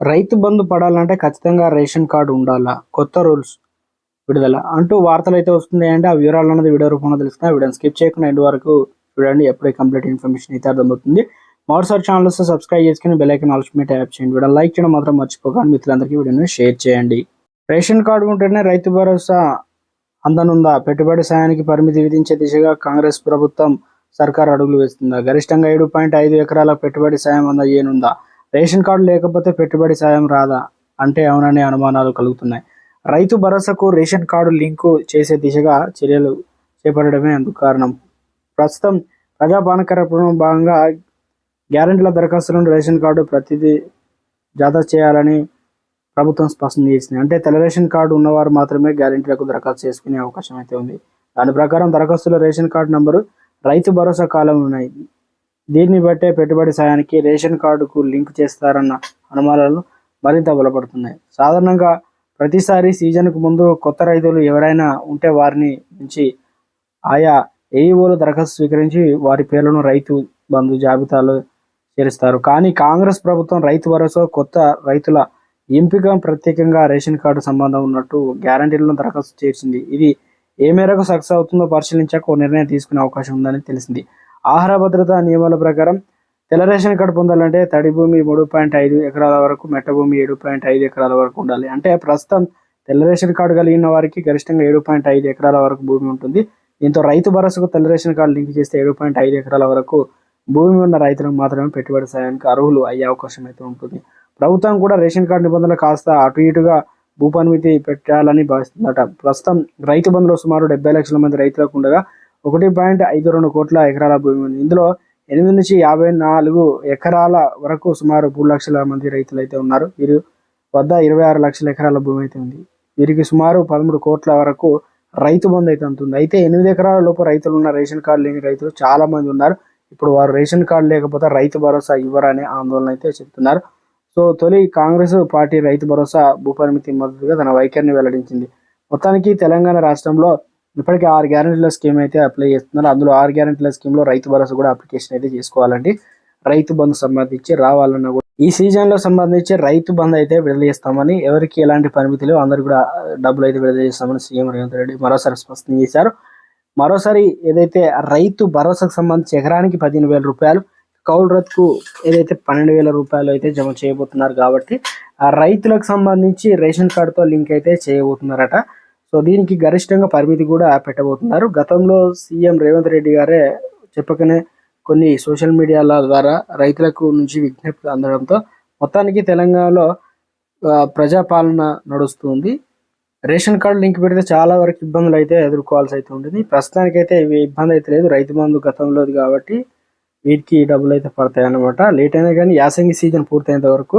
రైతు బంధు పడాలంటే ఖచ్చితంగా ration card ఉండాలా? కొత్త రూల్స్ విడుదల. అంటూ వార్తలు అయితే వస్తున్నాయి అంటే ఆ వివరాలు అన్నది వీడియో రూపంలో తెలుస్తున్నా వీడియోని స్కిప్ చేయకుండా ఎండ్ వరకు చూడండి. ఎప్పుడే కంప్లీట్ ఇన్ఫర్మేషన్ అయితే అర్థమవుతుంది. మరోసారి ఛానల్ సబ్స్క్రైబ్ చేసుకుని బెల్ ఐకన్ యాప్ చేయండి. వీడియో లైక్ చేయడం మాత్రం మర్చిపోకండి. మిత్రులందరికీ వీడియోని షేర్ చేయండి. రేషన్ కార్డు ఉంటేనే రైతు భరోసా అందనుందా? పెట్టుబడి సాయానికి పరిమితి విధించే దిశగా కాంగ్రెస్ ప్రభుత్వం సర్కార్ అడుగులు వేస్తుందా? గరిష్టంగా ఏడు పాయింట్ ఐదు ఎకరాల పెట్టుబడి సాయం అందజేయనుందా? రేషన్ కార్డు లేకపోతే పెట్టుబడి సాయం రాదా? అంటే అవుననే అనుమానాలు కలుగుతున్నాయి. రైతు భరోసాకు రేషన్ కార్డు లింకు చేసే దిశగా చర్యలు చేపట్టడమే అందుకు కారణం. ప్రస్తుతం ప్రజాపాలన కార్యక్రమం భాగంగా గ్యారెంటీల దరఖాస్తులను రేషన్ కార్డు ప్రతిదీ జాత చేయాలని ప్రభుత్వం స్పష్టం చేసింది. అంటే తెల్ల రేషన్ కార్డు ఉన్నవారు మాత్రమే గ్యారెంటీలకు దరఖాస్తు చేసుకునే అవకాశం అయితే ఉంది. దాని ప్రకారం దరఖాస్తులో ration card number Rythu Bharosa కాలం ఉన్నాయి. దీన్ని బట్టే పెట్టుబడి సాయానికి రేషన్ కార్డుకు లింక్ చేస్తారన్న అనుమానాలు మరింత బలపడుతున్నాయి. సాధారణంగా ప్రతిసారి సీజన్కు ముందు కొత్త రైతులు ఎవరైనా ఉంటే వారిని నుంచి ఆయా ఏఈఓలు దరఖాస్తు స్వీకరించి వారి పేర్లను రైతు బంధు జాబితాలో చేరుస్తారు. కానీ కాంగ్రెస్ ప్రభుత్వం రైతు భరోసా కొత్త రైతుల ఎంపిక ప్రత్యేకంగా రేషన్ కార్డు సంబంధం ఉన్నట్టు గ్యారంటీలను దరఖాస్తు చేసింది. ఇది ఏ మేరకు సక్సెస్ అవుతుందో పరిశీలించాక ఓ నిర్ణయం తీసుకునే అవకాశం ఉందని తెలిసింది. ఆహార భద్రతా నియమాల ప్రకారం తెల్ల రేషన్ కార్డు పొందాలంటే తడి భూమి మూడు పాయింట్ ఐదు ఎకరాల వరకు మెట్ట భూమి ఏడు పాయింట్ ఐదు ఎకరాల వరకు ఉండాలి. అంటే ప్రస్తుతం తెల్ల రేషన్ కార్డు కలిగిన వారికి గరిష్టంగా ఏడు పాయింట్ ఐదు ఎకరాల వరకు భూమి ఉంటుంది. దీంతో రైతు భరోసాకు తెల్ల రేషన్ కార్డు లింక్ చేస్తే ఏడు పాయింట్ ఐదు ఎకరాల వరకు భూమి ఉన్న రైతులకు మాత్రమే పెట్టుబడి సాయానికి అర్హులు అయ్యే అవకాశం అయితే ఉంటుంది. ప్రభుత్వం కూడా రేషన్ కార్డు నిబంధనలు కాస్త అటు ఇటుగా భూ పరిమితి పెట్టాలని భావిస్తుందట. ప్రస్తుతం రైతు బంధులో సుమారు డెబ్బై లక్షల మంది రైతులకు ఉండగా ఒకటి పాయింట్ ఐదు రెండు కోట్ల ఎకరాల భూమి ఉంది. ఇందులో ఎనిమిది నుంచి యాభై నాలుగు ఎకరాల వరకు సుమారు మూడు లక్షల మంది రైతులు అయితే ఉన్నారు. వీరు వద్ద ఇరవై ఆరు లక్షల ఎకరాల భూమి అయితే ఉంది. వీరికి సుమారు పదమూడు కోట్ల వరకు రైతు బంధు అయితే ఉంటుంది అయితే ఎనిమిది ఎకరాల లోపు రైతులు ఉన్న రేషన్ కార్డు లేని రైతులు చాలా మంది ఉన్నారు. ఇప్పుడు వారు రేషన్ కార్డు లేకపోతే రైతు భరోసా ఇవ్వరనే ఆందోళన అయితే చెప్తున్నారు. సో తొలి కాంగ్రెస్ పార్టీ రైతు భరోసా భూపరిమితి మద్దతుగా తన వైఖరిని వెల్లడించింది. మొత్తానికి తెలంగాణ రాష్ట్రంలో ఇప్పటికే ఆరు గ్యారెంటీల స్కీమ్ అయితే అప్లై చేస్తున్నారు. అందులో ఆరు గ్యారెంటీల స్కీమ్లో రైతు భరోసా కూడా అప్లికేషన్ అయితే చేసుకోవాలండి. రైతు బంధు సంబంధించి రావాలన్న కూడా ఈ సీజన్లో సంబంధించి రైతు బంధు అయితే విడుదల చేస్తామని ఎవరికి ఎలాంటి పరిమితులు అందరు కూడా డబ్బులు అయితే విడుదల చేస్తామని సీఎం రేవంత్ రెడ్డి మరోసారి స్పష్టం చేశారు. మరోసారి ఏదైతే రైతు భరోసాకు సంబంధించి ఎకరానికి పదిహేను వేల రూపాయలు కౌలు రత్కు ఏదైతే పన్నెండు వేల రూపాయలు అయితే జమ చేయబోతున్నారు కాబట్టి ఆ రైతులకు సంబంధించి రేషన్ కార్డుతో లింక్ అయితే చేయబోతున్నారట. సో దీనికి గరిష్టంగా పరిమితి కూడా పెట్టబోతున్నారు. గతంలో సీఎం రేవంత్ రెడ్డి గారే చెప్పకనే కొన్ని సోషల్ మీడియాల ద్వారా రైతులకు నుంచి విజ్ఞప్తి అందడంతో మొత్తానికి తెలంగాణలో ప్రజాపాలన నడుస్తుంది రేషన్ కార్డు లింక్ పెడితే చాలా వరకు ఇబ్బందులు అయితే ఎదుర్కోవాల్సి అయితే ఉంటుంది. ప్రస్తుతానికైతే ఇవి ఇబ్బంది అయితే లేదు. రైతు బంధు గతంలోది కాబట్టి వీటికి డబ్బులు అయితే పడతాయి అన్నమాట లేట్ అయినా కానీ యాసంగి సీజన్ పూర్తయినంత వరకు